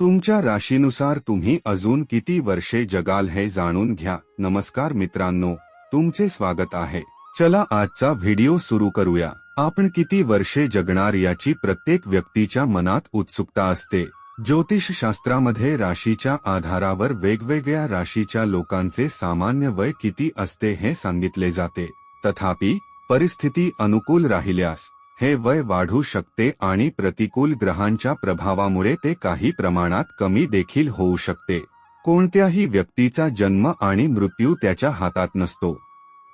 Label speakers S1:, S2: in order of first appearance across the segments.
S1: तुमच्या राशीनुसार तुम्ही अजून किती वर्षे जगाल हे जाणून घ्या. नमस्कार मित्रांनो तुमचे स्वागत आहे. चला आजचा व्हिडिओ सुरू करूया. आपण किती वर्षे जगणार याची प्रत्येक व्यक्तीच्या मनात उत्सुकता असते. ज्योतिष शास्त्रामध्ये राशीच्या आधारावर वेगवेगळ्या राशीच्या लोकांचे सामान्य वय किती असते हे सांगितले जाते. तथापि परिस्थिती अनुकूल राहिल्यास हे वय वाढू शकते आणि प्रतिकूल ग्रहांच्या प्रभावामुळे ते काही प्रमाणात कमी देखील होऊ शकते. कोणत्याही व्यक्तीचा जन्म आणि मृत्यू त्याच्या हातात नसतो.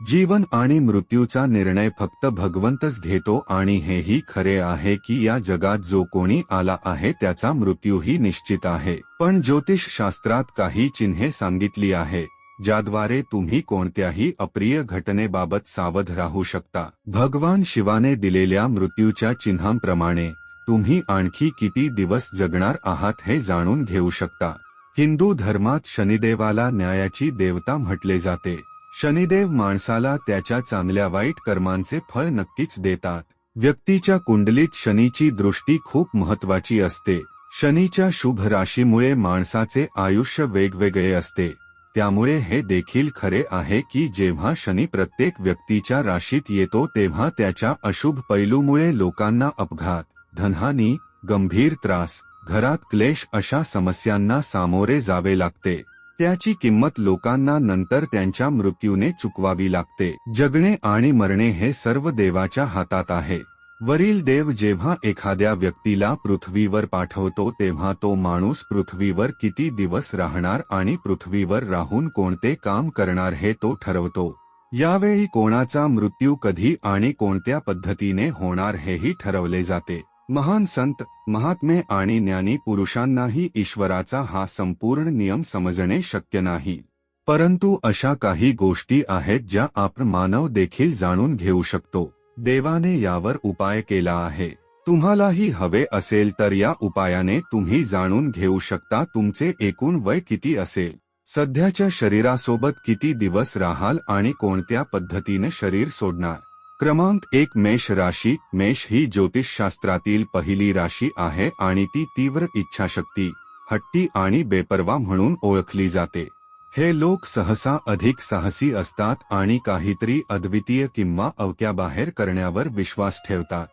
S1: जीवन आणि मृत्यूचा निर्णय फक्त भगवंतच घेतो आणि हेही खरे आहे की या जगात जो कोणी आला आहे त्याचा मृत्यूही निश्चित आहे. पण ज्योतिष शास्त्रात काही चिन्हे सांगितली आहे. ज्याद्वारे तुम्ही कोणत्याही अप्रिय घटनेबाबत सावध राहू शकता. भगवान शिवाने दिलेल्या मृत्यूच्या चिन्हांप्रमाणे तुम्ही आणखी किती दिवस जगणार आहात हे जाणून घेऊ शकता. हिंदू धर्मात शनिदेवाला न्यायाची देवता म्हटले जाते. शनिदेव माणसाला त्याच्या चांगल्या वाईट कर्मांचे फळ नक्कीच देतात. व्यक्तीच्या कुंडलीत शनीची दृष्टी खूप महत्वाची असते. शनीच्या शुभ राशीमुळे माणसाचे आयुष्य वेगवेगळे असते. त्यामुळे हे देखील खरे आहे की जेव्हा शनी प्रत्येक व्यक्तीच्या राशीत येतो तेव्हा त्याच्या अशुभ पैलूमुळे लोकांना अपघात धनहानी गंभीर त्रास घरात क्लेश अशा समस्यांना सामोरे जावे लागते. त्याची किंमत लोकांना नंतर त्यांच्या मृत्यूने चुकवावी लागते. जगणे आणि मरणे हे सर्व देवाच्या हातात आहे. वरील देव जेव्हा एखाद्या व्यक्तीला पृथ्वीवर पाठवतो तेव्हा तो माणूस पृथ्वीवर किती दिवस राहणार आणि पृथ्वीवर राहून कोणते काम करणार हे तो ठरवतो. यावेळी कोणाचा मृत्यू कधी आणि कोणत्या पद्धतीने होणार हेही ठरवले जाते. महान संत महात्मे आणि ज्ञानी पुरुषांनाही ईश्वराचा हा संपूर्ण नियम समजणे शक्य नाही. परंतु अशा काही गोष्टी आहेत ज्या आपण मानव देखील जाणून घेऊ शकतो. देवाने यावर उपाय केला आहे. तुम्हालाही हवे असेल तर या उपायाने तुम्ही जाणून घेऊ शकता तुमचे एकूण वय किती असेल. सध्याच्या शरीरासोबत किती दिवस राहाल आणि कोणत्या पद्धतीने शरीर सोडणार? क्रमांक एक मेष राशी. मेष ही ज्योतिषशास्त्रातील पहिली राशी आहे आणि ती तीव्र इच्छाशक्ती हट्टी आणि बेपरवा म्हणून ओळखली जाते. हे लोक सहसा अधिक साहसी असतात आणि काहीतरी अद्वितीय किंवा अवक्याबाहेर करण्यावर विश्वास ठेवतात.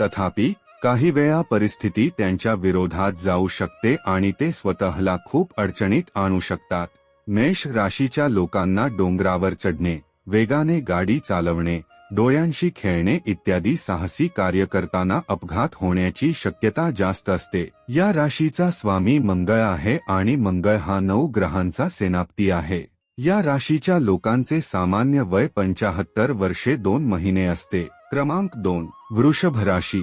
S1: तथापि काही वेळा परिस्थिती त्यांच्या विरोधात जाऊ शकते आणि ते स्वतःला खूप अडचणीत आणू शकतात. मेष राशीच्या लोकांना डोंगरावर चढणे वेगाने गाडी चालवणे डोळ्यांशी खेळणे इत्यादी साहसी कार्य करताना अपघात होण्याची शक्यता जास्त असते. या राशीचा स्वामी मंगळ आहे आणि मंगळ हा नऊ ग्रहांचा सेनापती आहे. या राशीच्या लोकांचे सामान्य वय पंचाहत्तर वर्षे दोन महिने असते. क्रमांक दोन वृषभ राशी.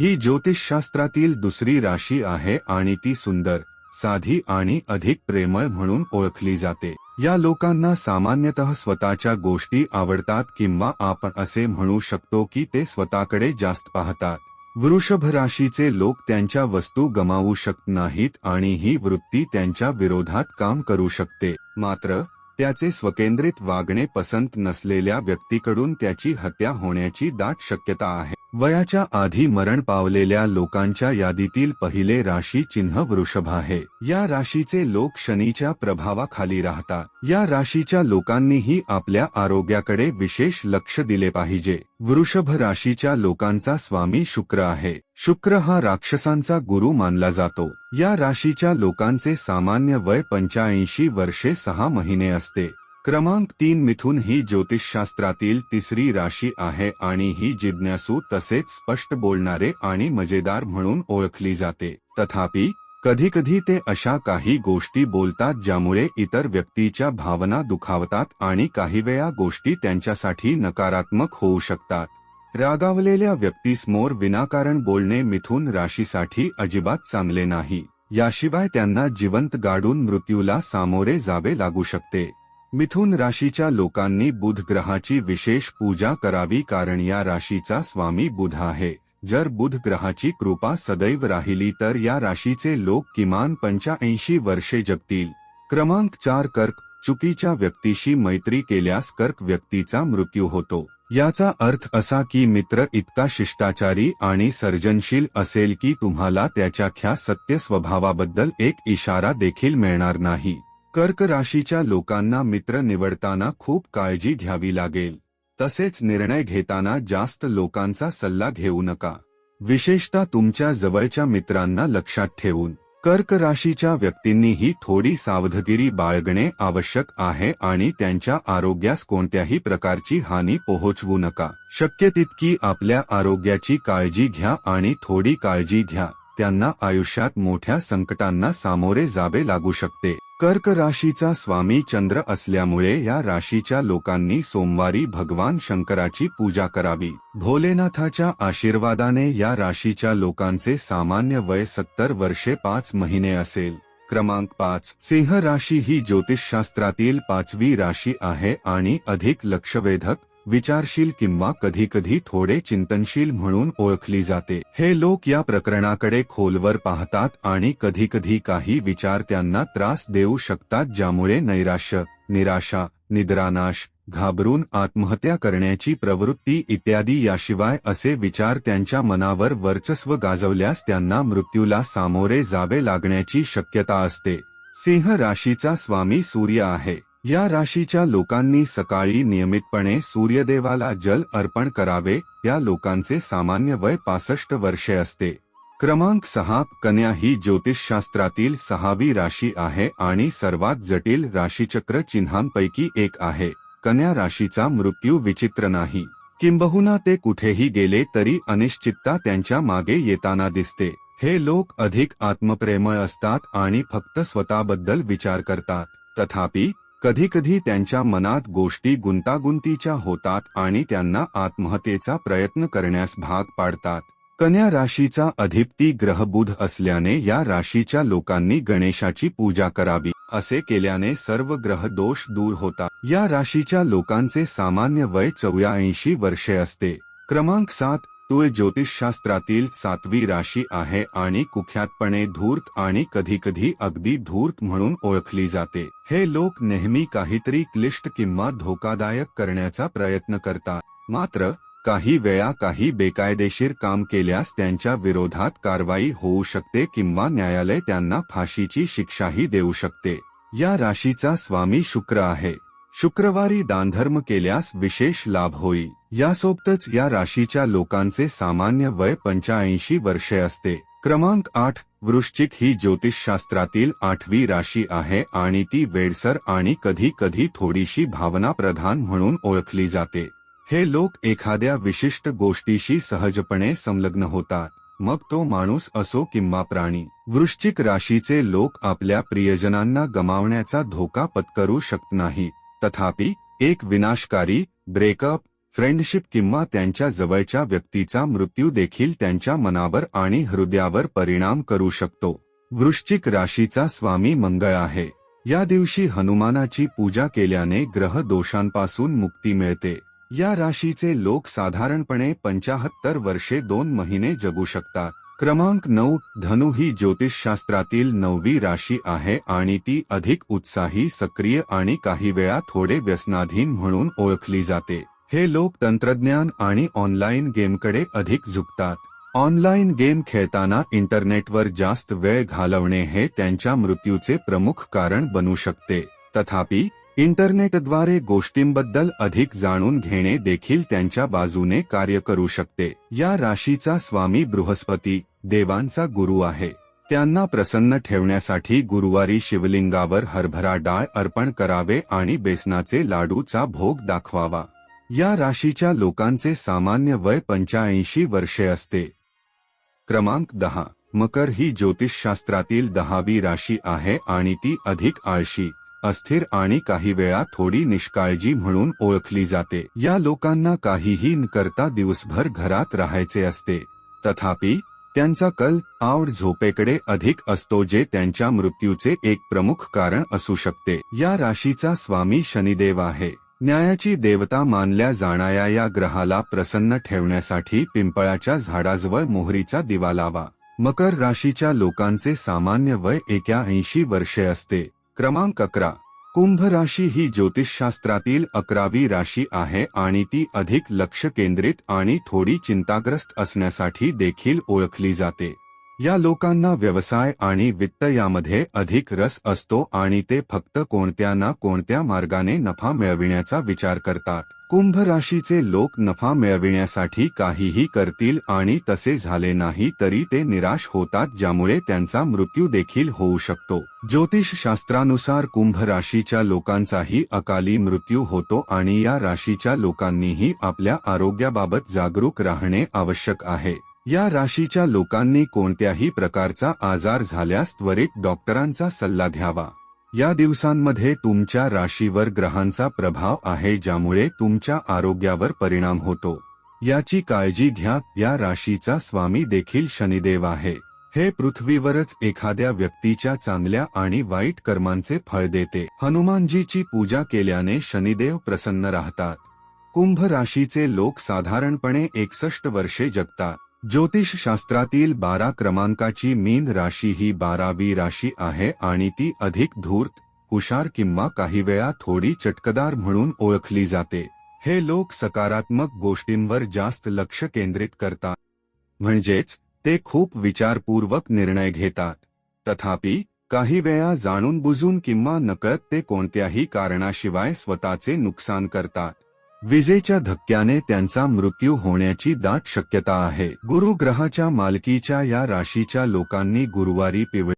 S1: ही ज्योतिषशास्त्रातील दुसरी राशी आहे आणि ती सुंदर साधी आणि अधिक प्रेमळ म्हणून ओळखली जाते. या लोकांना सामान्यतः स्वतःच्या गोष्टी आवडतात किंवा आपण असे म्हणू शकतो की ते स्वतःकडे जास्त पाहतात. वृषभ राशीचे लोक त्यांच्या वस्तू गमावू शकत नाहीत आणि ही वृत्ती त्यांच्या विरोधात काम करू शकते. मात्र त्याचे स्वकेंद्रित वागणे पसंत नसलेल्या व्यक्तीकडून त्याची हत्या होण्याची दाट शक्यता आहे. वयाच्या आधी मरण पावलेल्या लोकांच्या यादीतील पहिले राशी चिन्ह वृषभ आहे. या राशीचे लोक शनीच्या प्रभावाखाली राहतात. या राशीच्या लोकांनीही आपल्या आरोग्याकडे विशेष लक्ष दिले पाहिजे. वृषभ राशीच्या लोकांचा स्वामी शुक्र आहे. शुक्र हा राक्षसांचा गुरु मानला जातो. या राशीच्या लोकांचे सामान्य वय पंच्याऐंशी वर्षे सहा महिने असते. क्रमांक तीन मिथुन ही ज्योतिषशास्त्रातील तिसरी राशी आहे आणि ही जिज्ञासू तसेच स्पष्ट बोलणारे आणि मजेदार म्हणून ओळखली जाते. तथापि कधीकधी ते अशा काही गोष्टी बोलतात ज्यामुळे इतर व्यक्तीच्या भावना दुखावतात आणि काही वेळा गोष्टी त्यांच्यासाठी नकारात्मक होऊ शकतात. रागावलेल्या व्यक्तीसमोर विनाकारण बोलणे मिथुन राशीसाठी अजिबात चांगले नाही. याशिवाय त्यांना जिवंत गाडून मृत्यूला सामोरे जावे लागू शकते. मिथुन राशीच्या लोकांनी बुध ग्रहाची विशेष पूजा करावी कारण या राशीचा स्वामी बुध आहे. जर बुध ग्रहाची कृपा सदैव राहिली तर या राशीचे लोक किमान पंच्याऐंशी वर्षे जगतील. क्रमांक चार कर्क चुकीच्या व्यक्तीशी मैत्री केल्यास कर्क व्यक्तीचा मृत्यू होतो. याचा अर्थ असा की मित्र इतका शिष्टाचारी आणि सर्जनशील असेल की तुम्हाला त्याच्या ख्या सत्य स्वभावाबद्दल एक इशारा देखील मिळणार नाही. कर्क राशीच्या लोकांना मित्र निवडताना खूप काळजी घ्यावी लागेल. तसेच निर्णय घेताना जास्त लोकांचा सल्ला घेऊ नका. विशेषतः तुमच्या जवळच्या मित्रांना लक्षात ठेवून. कर्क राशीच्या व्यक्तींनीही थोडी सावधगिरी बाळगणे आवश्यक आहे आणि त्यांच्या आरोग्यास कोणत्याही प्रकारची हानी पोहोचवू नका. शक्य तितकी आपल्या आरोग्याची काळजी घ्या आणि थोडी काळजी घ्या. त्यांना आयुष्यात मोठ्या संकटांना सामोरे जावे लागू शकते. कर्क राशीचा स्वामी चंद्र असल्यामुळे या राशीच्या लोकांनी सोमवारी भगवान शंकराची पूजा करावी. भोलेनाथाच्या आशीर्वादाने या राशीच्या लोकांचे सामान्य वय सत्तर वर्षे पाच महिने असेल. क्रमांक पाच. सिंह राशी ही ज्योतिषशास्त्रातील पाचवी राशी आहे आणि अधिक लक्षवेधक विचारशील किंवा कधीकधी थोडे चिंतनशील म्हणून ओळखली जाते. हे लोक या प्रकरणाकडे खोलवर पाहतात आणि कधीकधी काही विचार त्यांना त्रास देऊ शकतात ज्यामुळे नैराश्य निराशा निद्रानाश घाबरून आत्महत्या करण्याची प्रवृत्ती इत्यादी याशिवाय असे विचार त्यांच्या मनावर वर्चस्व गाजवल्यास त्यांना मृत्यूला सामोरे जावे लागण्याची शक्यता असते. सिंह राशीचा स्वामी सूर्य आहे. या राशीच्या लोकांनी सकाळी नियमितपणे सूर्यदेवाला जल अर्पण करावे या लोकांचे सामान्य वय पासष्ट वर्षे असते. क्रमांक सहा कन्या ही ज्योतिषशास्त्रातील सहावी राशी आहे आणि सर्वात जटिल राशीचक्र चिन्हांपैकी एक आहे. कन्या राशीचा मृत्यू विचित्र नाही. किंबहुना ते कुठेही गेले तरी अनिश्चितता त्यांच्या मागे येताना दिसते. हे लोक अधिक आत्मप्रेमळ असतात आणि फक्त स्वतःबद्दल विचार करतात. तथापि कधीकधी त्यांच्या मनात गोष्टी गुंतागुंतीच्या होतात आणि त्यांना आत्महत्येचा प्रयत्न करण्यास भाग पाडतात. कन्या राशीचा अधिपती ग्रहबुध असल्याने या राशीच्या लोकांनी गणेशाची पूजा करावी असे केल्याने सर्व ग्रह दोष दूर होतात. या राशीच्या लोकांचे सामान्य वय चौऱ्याऐंशी वर्षे असते. क्रमांक सात तुळ ज्योतिषशास्त्रातील सातवी राशी आहे आणि कुख्यातपणे धूर्त आणि कधीकधी अगदी धूर्त म्हणून ओळखली जाते. हे लोक नेहमी काहीतरी क्लिष्ट किंवा धोकादायक करण्याचा प्रयत्न करतात. मात्र काही वेळा काही बेकायदेशीर काम केल्यास त्यांच्या विरोधात कारवाई होऊ शकते किंवा न्यायालय त्यांना फाशीची शिक्षाही देऊ शकते. या राशीचा स्वामी शुक्र आहे. शुक्रवारी दानधर्म केल्यास विशेष लाभ होईल. यासोबतच या राशीच्या लोकांचे सामान्य वय पंच्याऐंशी वर्षे असते. क्रमांक आठ वृश्चिक ही ज्योतिषशास्त्रातील आठवी राशी आहे आणि ती वेडसर आणि कधी कधी थोडीशी भावना प्रधान म्हणून ओळखली जाते. हे लोक एखाद्या विशिष्ट गोष्टीशी सहजपणे संलग्न होतात. मग तो माणूस असो किंवा प्राणी. वृश्चिक राशीचे लोक आपल्या प्रियजनांना गमावण्याचा धोका पत्करू शकत नाही तथापि एक विनाशकारी ब्रेकअप फ्रेंडशिप किंवा त्यांच्या जवळच्या व्यक्तीचा मृत्यू देखील त्यांच्या मनावर आणि हृदयावर परिणाम करू शकतो. वृश्चिक राशीचा स्वामी मंगळ आहे. या दिवशी हनुमानाची पूजा केल्याने ग्रह दोषांपासून मुक्ती मिळते. या राशीचे लोक साधारणपणे पंचाहत्तर वर्षे दोन महिने जगू शकतात. क्रमांक नऊ धनु ही ज्योतिषशास्त्रातील नववी राशी आहे आणि ती अधिक उत्साही सक्रिय आणि काही वेळा थोडे व्यसनाधीन म्हणून ओळखली जाते. हे लोक तंत्रज्ञान आणि ऑनलाईन गेमकडे अधिक झुकतात. ऑनलाईन गेम खेळताना इंटरनेटवर जास्त वेळ घालवणे हे त्यांच्या मृत्यूचे प्रमुख कारण बनू शकते. तथापि इंटरनेटद्वारे गोष्टींबद्दल अधिक जाणून घेणे देखील त्यांच्या बाजूने कार्य करू शकते. या राशीचा स्वामी बृहस्पती देवांचा गुरु आहे. त्यांना प्रसन्न ठेवण्यासाठी गुरुवारी शिवलिंगावर हरभरा डाळ अर्पण करावे आणि बेसनाचे लाडूचा भोग दाखवावा. या राशीच्या लोकांचे सामान्य वय पंच्याऐंशी वर्षे असते. क्रमांक दहा. मकर ही ज्योतिषशास्त्रातील दहावी राशी आहे आणि ती अधिक आळशी अस्थिर आणि काही वेळा थोडी निष्काळजी म्हणून ओळखली जाते. या लोकांना काहीही न करता दिवसभर घरात राहायचे असते. तथापि त्यांचा कल आवड झोपेकडे अधिक असतो जे त्यांच्या मृत्यूचे एक प्रमुख कारण असू शकते. या राशीचा स्वामी शनिदेव आहे. न्यायाची देवता मानल्या जाणाऱ्या या ग्रहाला प्रसन्न ठेवण्यासाठी पिंपळाच्या झाडाजवळ मोहरीचा दिवा लावा. मकर राशीच्या लोकांचे सामान्य वय एका ऐंशी वर्षे असते. क्रमांक अकरा. कुंभ राशी ही ज्योतिषशास्त्रातील अकरावी राशी आहे आणि ती अधिक लक्ष केंद्रित आणि थोडी चिंताग्रस्त असण्यासाठी देखील ओळखली जाते. या लोकांना व्यवसाय आणि वित्त यामध्ये अधिक रस असतो आणि ते फक्त कोणत्या ना कोणत्या मार्गाने नफा मिळविण्याचा विचार करतात. कुंभ राशीचे लोक नफा मिळविण्यासाठी काहीही करतील आणि तसे झाले नाही तरी ते निराश होतात ज्यामुळे त्यांचा मृत्यू देखील होऊ शकतो. ज्योतिष शास्त्रानुसार कुंभ राशीच्या लोकांचाही अकाली मृत्यू होतो आणि या राशीच्या लोकांनीही आपल्या आरोग्याबाबत जागरूक राहणे आवश्यक आहे. या राशीच्या लोकांनी कोणत्याही प्रकारचा आजार झाल्यास त्वरित डॉक्टरांचा सल्ला घ्यावा. या दिवसांमध्ये तुमच्या राशीवर ग्रहांचा प्रभाव आहे ज्यामुळे तुमच्या आरोग्यावर परिणाम होतो. याची काळजी घ्या या राशीचा स्वामी देखील शनिदेव आहे. हे पृथ्वीवरच एखाद्या व्यक्तीच्या चांगल्या आणि वाईट कर्मांचे फळ देते. हनुमानजीची पूजा केल्याने शनिदेव प्रसन्न राहतात. कुंभ राशीचे लोक साधारणपणे एकसष्ट वर्षे जगतात. ज्योतिषशास्त्रातील बारा क्रमांकाची मीन राशी ही बारावी राशी आहे आणि ती अधिक धूर्त हुशार किंवा काही वेळा थोडी चटकदार म्हणून ओळखली जाते. हे लोक सकारात्मक गोष्टींवर जास्त लक्ष केंद्रित करतात. म्हणजेच ते खूप विचारपूर्वक निर्णय घेतात. तथापि काही वेळा जाणून बुजून किंवा नकळत ते कोणत्याही कारणाशिवाय स्वतःचे नुकसान करतात. विजेच्या धक्क्याने त्यांचा मृत्यू होण्याची दाट शक्यता आहे. गुरु ग्रहाच्या मालकीच्या या राशीच्या लोकांनी गुरुवारी पिवळ